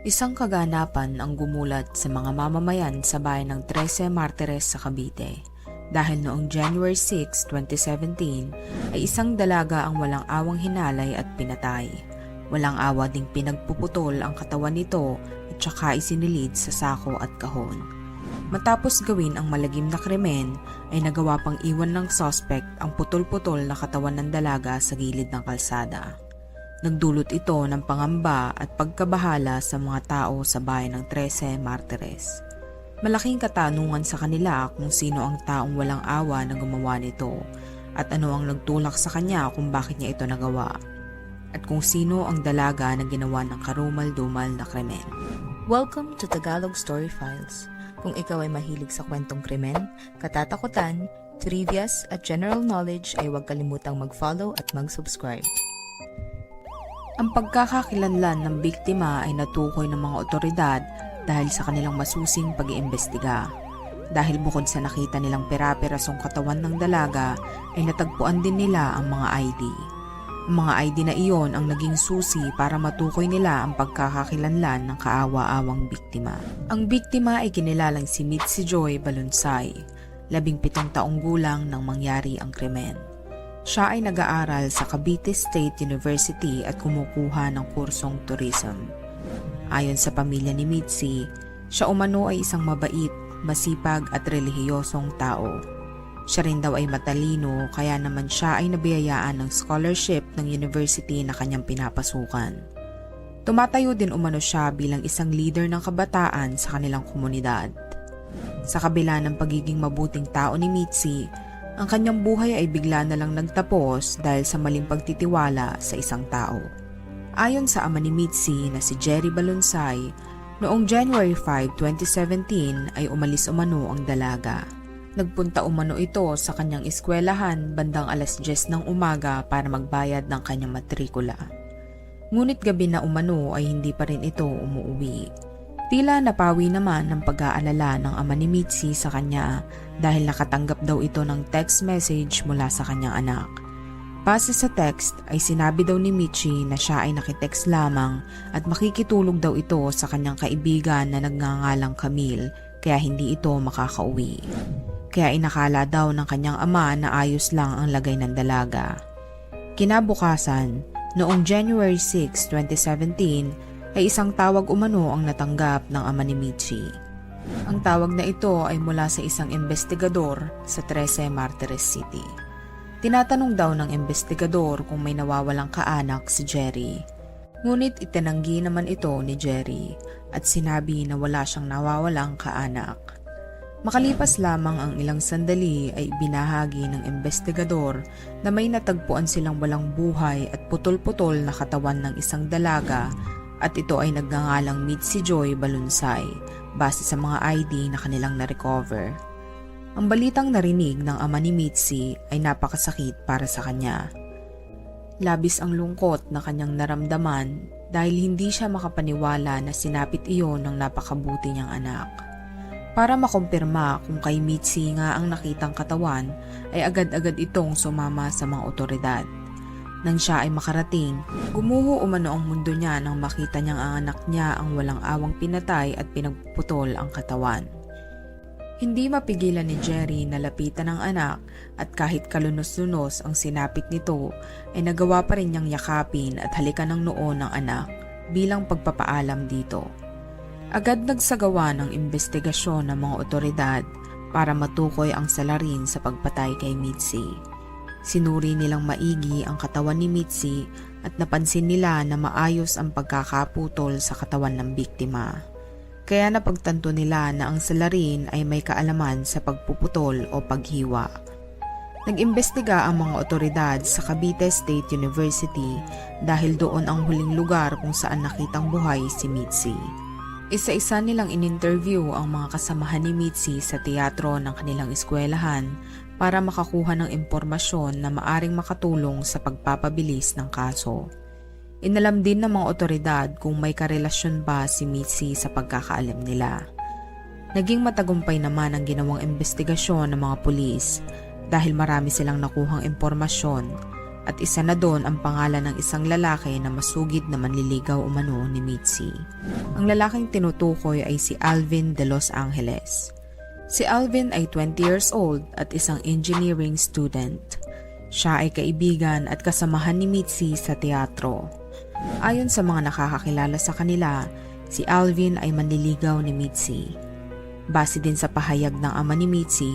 Isang kaganapan ang gumulat sa mga mamamayan sa bayan ng Trece Martires sa Cavite. Dahil noong January 6, 2017 ay isang dalaga ang walang awang hinalay at pinatay. Walang awa ding pinagpuputol ang katawan nito at saka isinilid sa sako at kahon. Matapos gawin ang malagim na krimen ay nagawa pang iwan ng suspect ang putol-putol na katawan ng dalaga sa gilid ng kalsada. Nagdulot ito ng pangamba at pagkabahala sa mga tao sa bayan ng Trece Martires. Malaking katanungan sa kanila kung sino ang taong walang awa na gumawa nito at ano ang nagtulak sa kanya kung bakit niya ito nagawa at kung sino ang dalaga na ginawa ng karumal-dumal na krimen. Welcome to Tagalog Story Files. Kung ikaw ay mahilig sa kwentong krimen, katatakutan, trivias at general knowledge ay huwag kalimutang mag-follow at mag-subscribe. Ang pagkakakilanlan ng biktima ay natukoy ng mga otoridad dahil sa kanilang masusing pag-iimbestiga. Dahil bukod sa nakita nilang pera-perasong katawan ng dalaga, ay natagpuan din nila ang mga ID. Ang mga ID na iyon ang naging susi para matukoy nila ang pagkakakilanlan ng kaawa-awang biktima. Ang biktima ay kinilalang si Mitzi Joy Balunsay, labing pitong taong gulang nang mangyari ang krimen. Siya ay nag-aaral sa Cavite State University at kumukuha ng kursong tourism. Ayon sa pamilya ni Mitzi, siya umano ay isang mabait, masipag at relihiyosong tao. Siya rin daw ay matalino kaya naman siya ay nabiyayaan ng scholarship ng university na kanyang pinapasukan. Tumatayo din umano siya bilang isang leader ng kabataan sa kanilang komunidad. Sa kabila ng pagiging mabuting tao ni Mitzi, ang kanyang buhay ay bigla na lang nagtapos dahil sa maling pagtitiwala sa isang tao. Ayon sa ama ni Mitzi na si Jerry Balunsay, noong January 5, 2017 ay umalis umano ang dalaga. Nagpunta umano ito sa kanyang eskwelahan bandang alas 10 ng umaga para magbayad ng kanyang matrikula. Ngunit gabi na umano ay hindi pa rin ito umuwi. Tila napawi naman ng pag-aalala ng ama ni Mitzi sa kanya dahil nakatanggap daw ito ng text message mula sa kanyang anak. Base sa text ay sinabi daw ni Michi na siya ay nakitext lamang at makikitulog daw ito sa kanyang kaibigan na nagngangalang Camille kaya hindi ito makakauwi. Kaya inakala daw ng kanyang ama na ayos lang ang lagay ng dalaga. Kinabukasan, noong January 6, 2017, ay isang tawag umano ang natanggap ng ama ni Michi. Ang tawag na ito ay mula sa isang investigador sa Trece Martires City. Tinatanong daw ng investigador kung may nawawalang kaanak si Jerry. Ngunit itinanggi naman ito ni Jerry at sinabi na wala siyang nawawalang kaanak. Makalipas lamang ang ilang sandali ay binahagi ng investigador na may natagpuan silang walang buhay at putol-putol na katawan ng isang dalaga at ito ay nagngangalang Mitzi Joy Balunsay base sa mga ID na kanilang na-recover. Ang balitang narinig ng ama ni Mitzi ay napakasakit para sa kanya. Labis ang lungkot na kanyang naramdaman dahil hindi siya makapaniwala na sinapit iyon ng napakabuti niyang anak. Para makumpirma kung kay Mitzi nga ang nakitang katawan ay agad-agad itong sumama sa mga otoridad. Nang siya ay makarating, gumuho umano ang mundo niya nang makita niyang ang anak niya ang walang awang pinatay at pinagputol ang katawan. Hindi mapigilan ni Jerry na lapitan ang anak at kahit kalunos-lunos ang sinapit nito ay nagawa pa rin niyang yakapin at halikan ng noo ng anak bilang pagpapaalam dito. Agad nagsagawa ng investigasyon ng mga otoridad para matukoy ang salarin sa pagpatay kay Mitzi. Sinuri nilang maigi ang katawan ni Mitzi at napansin nila na maayos ang pagkakaputol sa katawan ng biktima. Kaya napagtanto nila na ang salarin ay may kaalaman sa pagpuputol o paghiwa. Nag-imbestiga ang mga otoridad sa Cavite State University dahil doon ang huling lugar kung saan nakitang buhay si Mitzi. Isa-isa nilang in-interview ang mga kasamahan ni Mitzi sa teatro ng kanilang eskwelahan para makakuha ng impormasyon na maaring makatulong sa pagpapabilis ng kaso. Inalam din ng mga otoridad kung may karelasyon ba si Mitzi sa pagkakaalam nila. Naging matagumpay naman ang ginawang investigasyon ng mga pulis dahil marami silang nakuhang impormasyon At isa na doon ang pangalan ng isang lalaki na masugid na manliligaw umano ni Mitzi. Ang lalaking tinutukoy ay si Alvin de Los Angeles. Si Alvin ay 20 years old at isang engineering student. Siya ay kaibigan at kasamahan ni Mitzi sa teatro. Ayon sa mga nakakakilala sa kanila, si Alvin ay manliligaw ni Mitzi. Base din sa pahayag ng ama ni Mitzi,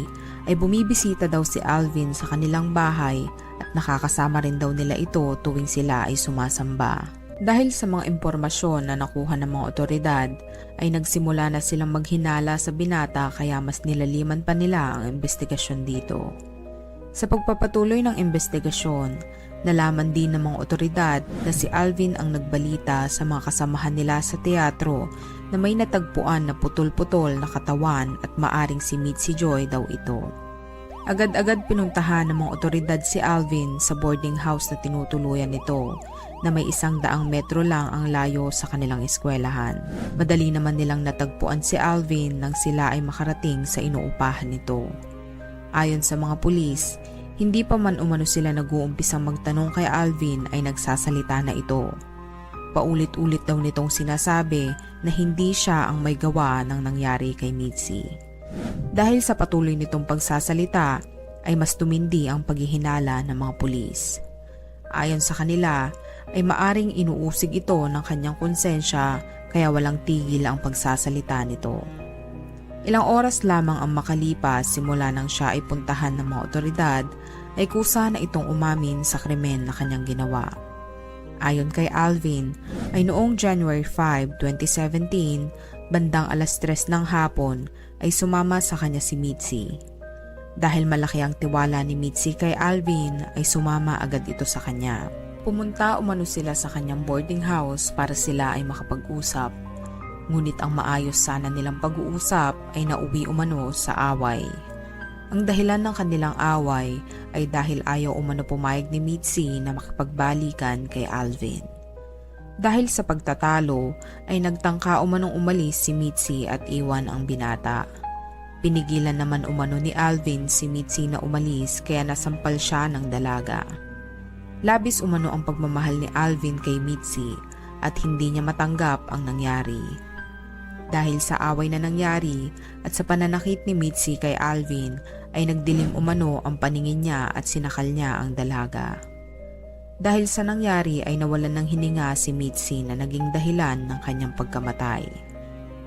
ay bumibisita daw si Alvin sa kanilang bahay at nakakasama rin daw nila ito tuwing sila ay sumasamba. Dahil sa mga impormasyon na nakuha ng mga otoridad, ay nagsimula na silang maghinala sa binata kaya mas nilaliman pa nila ang investigasyon dito. Sa pagpapatuloy ng investigasyon, nalaman din ng mga otoridad na si Alvin ang nagbalita sa mga kasamahan nila sa teatro na may natagpuan na putol-putol na katawan at maaring si Mitzi Joy daw ito. Agad-agad pinuntahan ng mga otoridad si Alvin sa boarding house na tinutuluyan nito na may isang daang metro lang ang layo sa kanilang eskwelahan. Madali naman nilang natagpuan si Alvin nang sila ay makarating sa inuupahan nito. Ayon sa mga pulis, hindi pa man umano sila nag-uumpisang magtanong kay Alvin ay nagsasalita na ito. Paulit-ulit daw nitong sinasabi na hindi siya ang may gawa ng nangyari kay Mitzi. Dahil sa patuloy nitong pagsasalita, ay mas tumindi ang paghihinala ng mga pulis. Ayon sa kanila, ay maaring inuusig ito ng kanyang konsensya kaya walang tigil ang pagsasalita nito. Ilang oras lamang ang makalipas simula nang siya ay puntahan ng mga otoridad ay kusa na itong umamin sa krimen na kanyang ginawa. Ayon kay Alvin, ay noong January 5, 2017, bandang alas 3 ng hapon ay sumama sa kanya si Mitzi. Dahil malaki ang tiwala ni Mitzi kay Alvin ay sumama agad ito sa kanya. Pumunta umano sila sa kanyang boarding house para sila ay makapag-usap. Ngunit ang maayos sana nilang pag-uusap ay nauwi umano sa away. Ang dahilan ng kanilang away ay dahil ayaw umano pumayag ni Mitzi na makipagbalikan kay Alvin. Dahil sa pagtatalo ay nagtangka umanong umalis si Mitzi at iwan ang binata. Pinigilan naman umano ni Alvin si Mitzi na umalis kaya nasampal siya ng dalaga. Labis umano ang pagmamahal ni Alvin kay Mitzi at hindi niya matanggap ang nangyari. Dahil sa away na nangyari at sa pananakit ni Mitzi kay Alvin ay nagdilim umano ang paningin niya at sinakal niya ang dalaga. Dahil sa nangyari ay nawalan ng hininga si Mitzi na naging dahilan ng kanyang pagkamatay.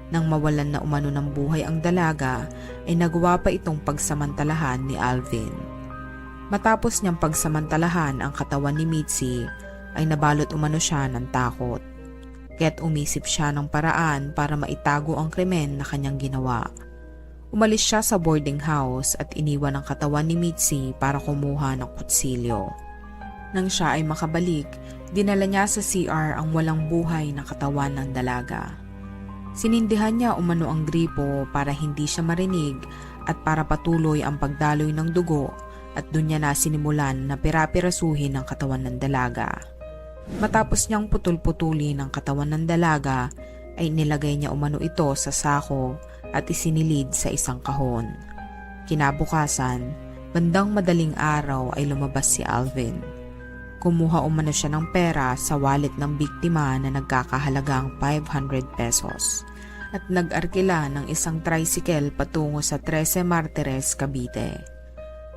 Nang mawalan na umano ng buhay ang dalaga ay nagawa pa itong pagsamantalahan ni Alvin. Matapos niyang pagsamantalahan ang katawan ni Mitzi ay nabalot umano siya ng takot. Kaya't umisip siya ng paraan para maitago ang krimen na kanyang ginawa. Umalis siya sa boarding house at iniwan ang katawan ni Mitzi para kumuha ng kutsilyo. Nang siya ay makabalik, dinala niya sa CR ang walang buhay na katawan ng dalaga. Sinindihan niya umano ang gripo para hindi siya marinig at para patuloy ang pagdaloy ng dugo at doon niya na sinimulan na pirapirasuhin ang katawan ng dalaga. Matapos niyang putol-putuli ng katawan ng dalaga, ay nilagay niya umano ito sa sako at isinilid sa isang kahon. Kinabukasan, bandang madaling araw ay lumabas si Alvin. Kumuha umano siya ng pera sa wallet ng biktima na nagkakahalagang 500 pesos at nag-arkila ng isang tricycle patungo sa 13 Martires, Cavite.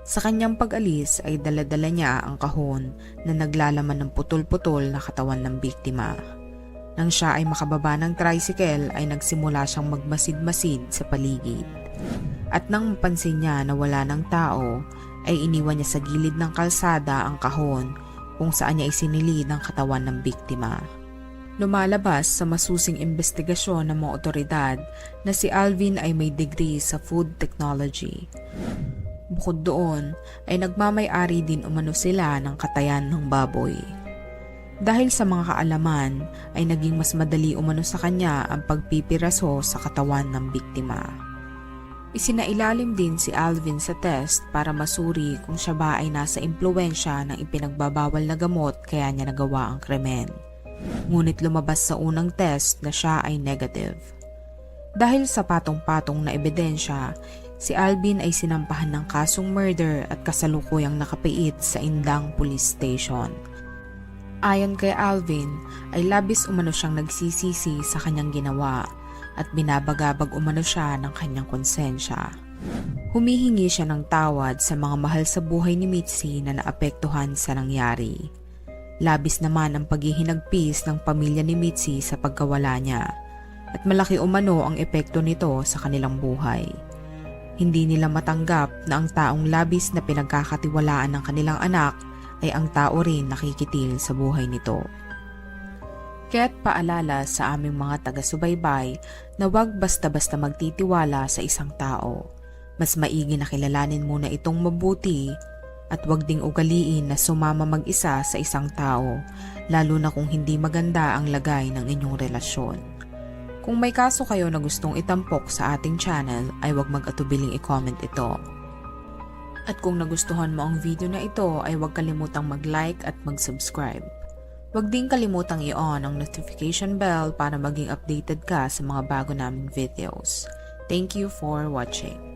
Sa kanyang pag-alis ay daladala niya ang kahon na naglalaman ng putol-putol na katawan ng biktima. Nang siya ay makababa ng tricycle ay nagsimula siyang magmasid-masid sa paligid. At nang mapansin niya na wala ng tao, ay iniwan niya sa gilid ng kalsada ang kahon kung saan niya isinilid ang katawan ng biktima. Lumalabas sa masusing investigasyon ng mga otoridad na si Alvin ay may degree sa food technology. Bukod doon ay nagmamay-ari din umano sila ng katayan ng baboy. Dahil sa mga kaalaman ay naging mas madali umano sa kanya ang pagpipiraso sa katawan ng biktima. Isinailalim din si Alvin sa test para masuri kung siya ba ay nasa impluensya ng ipinagbabawal na gamot kaya niya nagawa ang krimen. Ngunit lumabas sa unang test na siya ay negative. Dahil sa patong-patong na ebidensya, Si Alvin ay sinampahan ng kasong murder at kasalukuyang nakapiit sa Indang Police Station. Ayon kay Alvin, ay labis umano siyang nagsisisi sa kanyang ginawa at binabagabag umano siya ng kanyang konsensya. Humihingi siya ng tawad sa mga mahal sa buhay ni Mitzi na naapektuhan sa nangyari. Labis naman ang paghihinagpis ng pamilya ni Mitzi sa pagkawala niya at malaki umano ang epekto nito sa kanilang buhay. Hindi nila matanggap na ang taong labis na pinagkakatiwalaan ng kanilang anak ay ang tao rin nakikitil sa buhay nito. Kaya't paalala sa aming mga taga-subaybay na huwag basta-basta magtitiwala sa isang tao. Mas maigi na kilalanin muna itong mabuti at huwag ding ugaliin na sumama mag-isa sa isang tao, lalo na kung hindi maganda ang lagay ng inyong relasyon. Kung may kaso kayo na gustong itampok sa ating channel ay huwag mag-atubiling i-comment ito. At kung nagustuhan mo ang video na ito ay huwag kalimutang mag-like at mag-subscribe. Huwag din kalimutang i-on ang notification bell para maging updated ka sa mga bago naming videos. Thank you for watching.